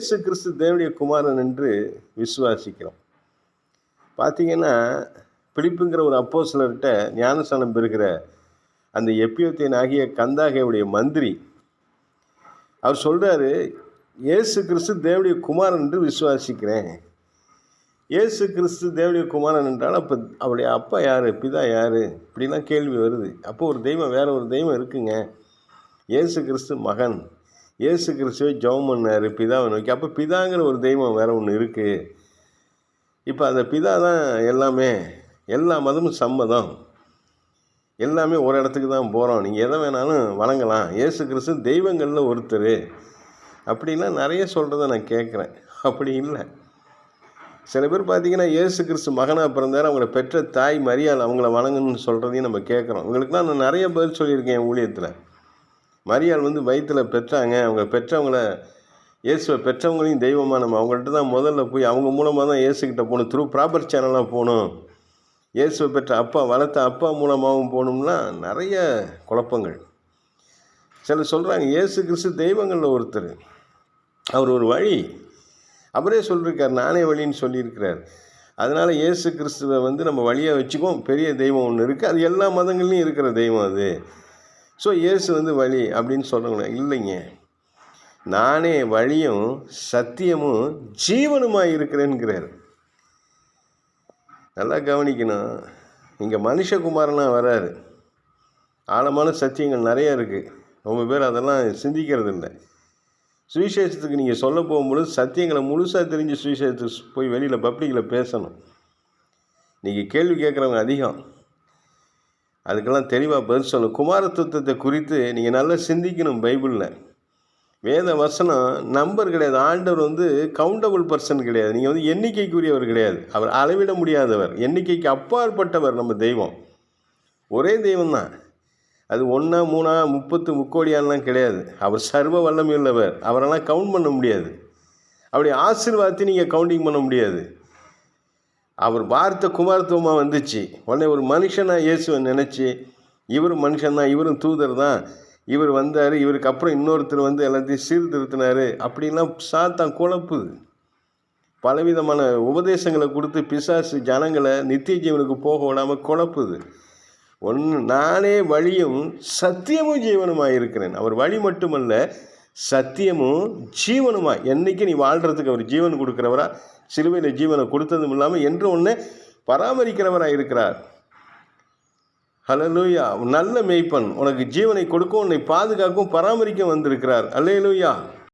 இயேசு கிறிஸ்து தேவனுடைய குமாரன் என்று விசுவாசிக்கிறோம். பார்த்தீங்கன்னா பிடிப்புங்கிற ஒரு அப்போ சிலர்கிட்ட ஞானஸ்தானம் பெறுகிற அந்த எப்பியோத்தியன் ஆகிய கந்தாகையுடைய மந்திரி அவர் சொல்கிறாரு இயேசு கிறிஸ்து தேவடைய குமாரன் என்று விசுவாசிக்கிறேன். இயேசு கிறிஸ்து தேவடைய குமாரன் என்றால் அப்போ அவருடைய அப்பா யார் பிதா யார்? இப்படிலாம் கேள்வி வருது. அப்போ ஒரு தெய்வம் வேறு ஒரு தெய்வம் இருக்குங்க. இயேசு கிறிஸ்து மகன். இயேசு கிறிஸ்துவை ஜெபம் பண்ணார் பிதாவை நோக்கி. அப்போ பிதாங்கிற ஒரு தெய்வம் வேறு ஒன்று இருக்குது இப்போ அந்த பிதா தான் எல்லாமே எல்லா மதமும் சம்மதம். எல்லாமே ஒரு இடத்துக்கு தான் போகிறோம் நீங்கள் எதை வேணாலும் வணங்கலாம். இயேசு கிறிஸ்து தெய்வங்களில் ஒருத்தர். அப்படின்லாம் நிறைய சொல்கிறத நான் கேட்குறேன் அப்படி இல்லை. சில பேர் பார்த்தீங்கன்னா இயேசு கிறிஸ்து மகனாக பிறந்தார் அவங்கள பெற்ற தாய் மரியாதை அவங்கள வணங்கணும்னு சொல்கிறதையும் நம்ம கேட்குறோம் இவங்களுக்குலாம் நான் நிறைய பதில் சொல்லியிருக்கேன் என் ஊழியத்தில். மரியாள் வந்து வயிற்றில் பெற்றாங்க. அவங்க பெற்றவங்கள இயேசுவை பெற்றவங்களையும் தெய்வமாக நம்ம அவங்கள்ட்ட தான் முதல்ல போய் அவங்க மூலமாக தான் இயேசுக்கிட்ட போகணும். த்ரூ ப்ராப்பர் சேனலாக போகணும். இயேசுவை பெற்ற அப்பா வளர்த்த அப்பா மூலமாகவும் போகணும்னா நிறைய குழப்பங்கள். சில சொல்கிறாங்க இயேசு கிறிஸ்து தெய்வங்களில் ஒருத்தர். அவர் ஒரு வழி. அவரே சொல்லியிருக்கார் நானே வழின்னு சொல்லியிருக்கிறார். அதனால் இயேசு கிறிஸ்துவை வந்து நம்ம வழியாக வச்சுக்குவோம். பெரிய தெய்வம் ஒன்று இருக்குது அது எல்லா மதங்கள்லையும் இருக்கிற தெய்வம் அது. ஸோ இயேசு வந்து வழி அப்படின்னு சொல்கிறவங்க இல்லைங்க. நானே வழியும் சத்தியமும் ஜீவனுமாக இருக்கிறேன்கிறார். நல்லா கவனிக்கணும். இங்கே மனுஷகுமாரனாக வராரு. ஆழமான சத்தியங்கள் நிறைய இருக்குது ரொம்ப பேர் அதெல்லாம் சிந்திக்கிறது இல்லை சுவிசேஷத்துக்கு நீங்கள் சொல்ல போகும்பொழுது சத்தியங்களை முழுசாக தெரிஞ்சு சுவிசேஷத்துக்கு போய் வெளியில் பப்ளிக்கில் பேசணும். நீங்கள் கேள்வி கேட்குறவங்க அதிகம். அதுக்கெல்லாம் தெளிவாக பதில் சொல்லணும். குமாரத்துவத்தை குறித்து நீங்கள் நல்லா சிந்திக்கணும் பைபிளில். வேத வசனம் நம்பர் கிடையாது. ஆண்டவர் வந்து கவுண்டபிள் பர்சன் கிடையாது. நீங்கள் வந்து எண்ணிக்கைக்குரியவர் கிடையாது. அவர் அளவிட முடியாதவர். எண்ணிக்கைக்கு அப்பாற்பட்டவர் நம்ம தெய்வம். ஒரே தெய்வம் தான் அது ஒன்றா மூணா முப்பத்து முக்கோடியான்லாம் கிடையாது. அவர் சர்வ வல்லமையுள்ளவர். அவரெல்லாம் கவுண்ட் பண்ண முடியாது. அப்படி ஆசீர்வாதத்தை நீங்கள் கவுண்டிங் பண்ண முடியாது. அவர் வார்த்தை குமாரத்துவமாக வந்துச்சு. உடனே ஒரு மனுஷனாக இயேசுவை நினச்சி இவரும் மனுஷன்தான் இவரும் தூதர் தான். இவர் வந்தார் இவருக்கு அப்புறம் இன்னொருத்தர் வந்து எல்லாத்தையும் சீர்திருத்தினார். அப்படின்லாம் சாத்தான் குழப்புது. பலவிதமான உபதேசங்களை கொடுத்து பிசாசு ஜனங்களை நித்திய ஜீவனுக்கு போக விடாமல் குழப்புது. ஒன்று நானே வழியும் சத்தியமும் ஜீவனுமாக இருக்கிறேன் அவர் வழி மட்டுமல்ல சத்தியமும் ஜீவனுமா? என்றைக்கு நீ வாழ்கிறதுக்கு அவர் ஜீவன் கொடுக்குறவரா? சிலுவையில் ஜீவனை கொடுத்ததும் இல்லாமல் என்று ஒன்று பராமரிக்கிறவராக இருக்கிறார். ஹலலூயா நல்ல மெய்ப்பன். உனக்கு ஜீவனை கொடுக்கும் உன்னை பாதுகாக்கும் பராமரிக்க வந்திருக்கிறார். அல்லையலூயா